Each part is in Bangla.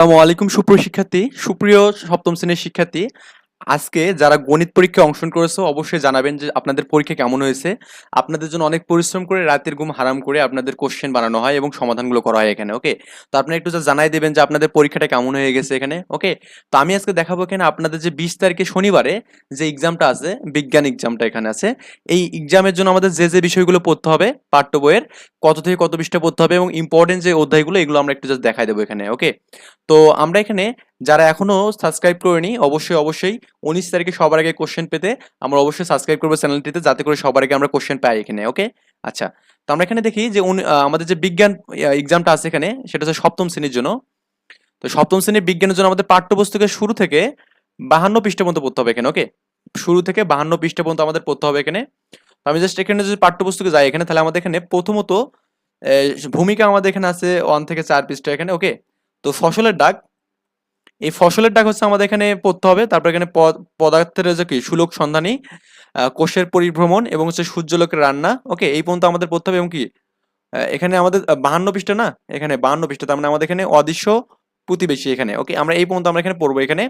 আসসালামু আলাইকুম সুপ্রিয় শিক্ষার্থী সুপ্রিয় সপ্তম শ্রেণির শিক্ষার্থী। আজকে যারা গণিত পরীক্ষায় অংশগ্রহণ করেছ, অবশ্যই জানাবেন যে আপনাদের পরীক্ষা কেমন হয়েছে। আপনাদের জন্য অনেক পরিশ্রম করে রাতের ঘুম হারাম করে আপনাদের কোশ্চেন বানানো হয় এবং সমাধানগুলো করা হয় এখানে ওকে তো আপনারা একটু যা জানাই দেবেন যে আপনাদের পরীক্ষাটা কেমন হয়ে গেছে এখানে ওকে তো আমি আজকে দেখাবো এখানে আপনাদের যে বিশ তারিখে শনিবারে যে এক্সামটা আছে, বিজ্ঞান এক্সামটা এখানে আছে, এই এক্সামের জন্য আমাদের যে যে বিষয়গুলো পড়তে হবে, পাঠ্য বইয়ের, কত থেকে কত পৃষ্ঠা পড়তে হবে এবং ইম্পর্টেন্ট যে অধ্যায়গুলো, এগুলো আমরা একটু জাস্ট দেখাই দেবো এখানে ওকে তো আমরা এখানে যারা এখনও সাবস্ক্রাইব করেনি, অবশ্যই অবশ্যই উনিশ তারিখে সবার আগে কোশ্চেন পেতে আমরা অবশ্যই সাবস্ক্রাইব করব চ্যানেলটিতে যাতে করে সবার আগে আমরা কোশ্চেন পাই এখানে ওকে আচ্ছা তো আমরা এখানে দেখি যে আমাদের যে বিজ্ঞান এক্সামটা আছে এখানে, সেটা হচ্ছে সপ্তম শ্রেণির জন্য। তো সপ্তম শ্রেণির বিজ্ঞানের জন্য আমাদের পাঠ্যপুস্তকের শুরু থেকে বাহান্ন পৃষ্ঠা পর্যন্ত পড়তে হবে এখানে ওকে শুরু থেকে বাহান্ন পৃষ্ঠা পর্যন্ত আমাদের পড়তে হবে এখানে। তো আমি জাস্ট এখানে যদি পাঠ্যপুস্তকে যাই, এখানে তাহলে আমাদের এখানে প্রথমত ভূমিকা আমাদের এখানে আছে ওয়ান থেকে চার পৃষ্ঠা এখানে ওকে তো ফসলের ডাক এই ফসলের ডাক হচ্ছে আমাদের এখানে পড়তে হবে। তারপর এখানে পদার্থের যে কি? সুলোক সন্ধানী কোষের পরিভ্রমণ এবং হচ্ছে সূর্যলোকের রান্না। ওকে, এই পর্যন্ত আমাদের পড়তে হবে এবং কি? এখানে আমাদের বাহান্ন পৃষ্ঠা না? এখানে বাহান্ন পৃষ্ঠা। তার মানে আমাদের এখানে অদৃশ্য প্রতিবেশী এখানে। ওকে, আমরা এই পর্যন্ত আমরা এখানে পড়ব এখানে।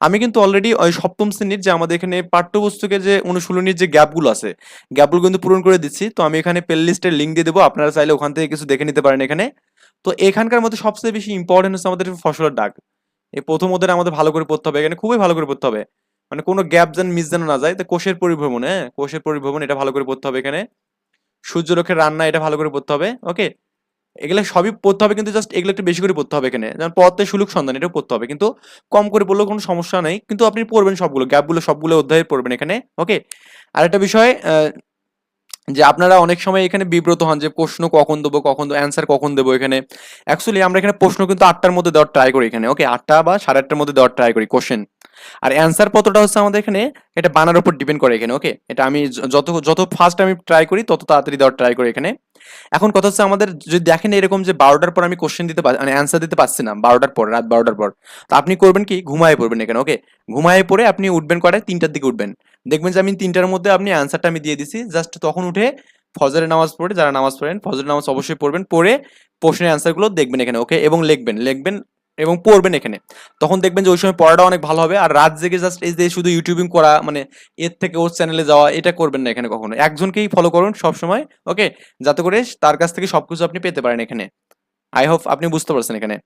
আমি কিন্তু অলরেডি ওই সপ্তম শ্রেণির যে আমাদের এখানে পাঠ্যপুস্তকের যে অনুশীলনীর যে গ্যাপগুলো আছে, গ্যাপগুলো কিন্তু পূরণ করে দিচ্ছি। তো আমি এখানে প্লে লিস্টের লিঙ্ক দিয়ে দেবো। আপনারা চাইলে ওখান থেকে কিছু দেখে নিতে পারেন এখানে। তো এখানকার মধ্যে সবচেয়ে বেশি ইম্পর্টেন্ট হচ্ছে আমাদের ফসলের ডাক। এই প্রথম ওদের আমাদের ভালো করে পড়তে হবে। এখানে খুবই ভালো করে পড়তে হবে। মানে কোনো গ্যাপ যেন মিস যেন না যায়। তো কোষের পরিভ্রমণ হ্যাঁ? কোষের পরিভ্রমণ, এটা ভালো করে পড়তে হবে এখানে। সূর্যলোকের রান্না, এটা ভালো করে পড়তে হবে। ওকে? এগুলো সবই পড়তে হবে, কিন্তু জাস্ট এগুলো একটু বেশি করে পড়তে হবে এখানে। যেমন পথে সুলুক সন্ধান, এটাও পড়তে হবে। কিন্তু কম করে পড়লেও কোনো সমস্যা নেই। কিন্তু আপনি পড়বেন সবগুলো, গ্যাপগুলো সবগুলো অধ্যায়ে পড়বেন এখানে। ওকে? আর একটা বিষয় যে আপনারা অনেক সময় এখানে বিব্রত হন যে প্রশ্ন কখন দেবো কখন দেবো অ্যান্সার কখন দেবো এখানে। অ্যাকচুয়ালি আমরা এখানে প্রশ্ন কিন্তু আটটার মধ্যে দেওয়ার ট্রাই করি এখানে ওকে আটটা বা সাড়ে আটটার মধ্যে দেওয়ার ট্রাই করি কোশ্চেন আর অ্যান্সার পত্রটা হচ্ছে আমাদের এখানে, এটা বানার উপর ডিপেন্ড করে এখানে ওকে এটা আমি যত যত ফার্স্ট আমি ট্রাই করি, তত তাড়াতাড়ি দেওয়ার ট্রাই করি এখানে। এখন কথা হচ্ছে আমাদের যদি দেখেন এরকম যে বারোটার পর আমি কোশ্চেন দিতে পারি মানে অ্যান্সার দিতে পারছি না, বারোটার পর, রাত বারোটার পর, তো আপনি করবেন কি? ঘুমায় পড়বেন এখানে ওকে ঘুমায় পড়ে আপনি উঠবেন কটায়? তিনটার দিকে উঠবেন। দেখবেন যে আমি তিনটার মধ্যে আপনি অ্যান্সারটা আমি দিয়ে দিছি। জাস্ট তখন উঠে ফজরের নামাজ পড়ে, যারা নামাজ পড়েন, ফজরের নামাজ অবশ্যই পড়বেন, পড়ে প্রশ্নের অ্যান্সারগুলো দেখবেন এখানে ওকে এবং লিখবেন লিখবেন এবং পড়বেন এখানে। তখন দেখবেন যে ওই সময় পড়াটা অনেক ভালো হবে। আর রাত জেগে জাস্ট এই যে শুধু ইউটিউবিং করা মানে এর থেকে ওর চ্যানেলে যাওয়া, এটা করবেন না এখানে কখনো। একজনকেই ফলো করুন সবসময় ওকে যাতে করে তার কাছ থেকে সবকিছু আপনি পেতে পারেন এখানে। আই হোপ আপনি বুঝতে পারছেন এখানে।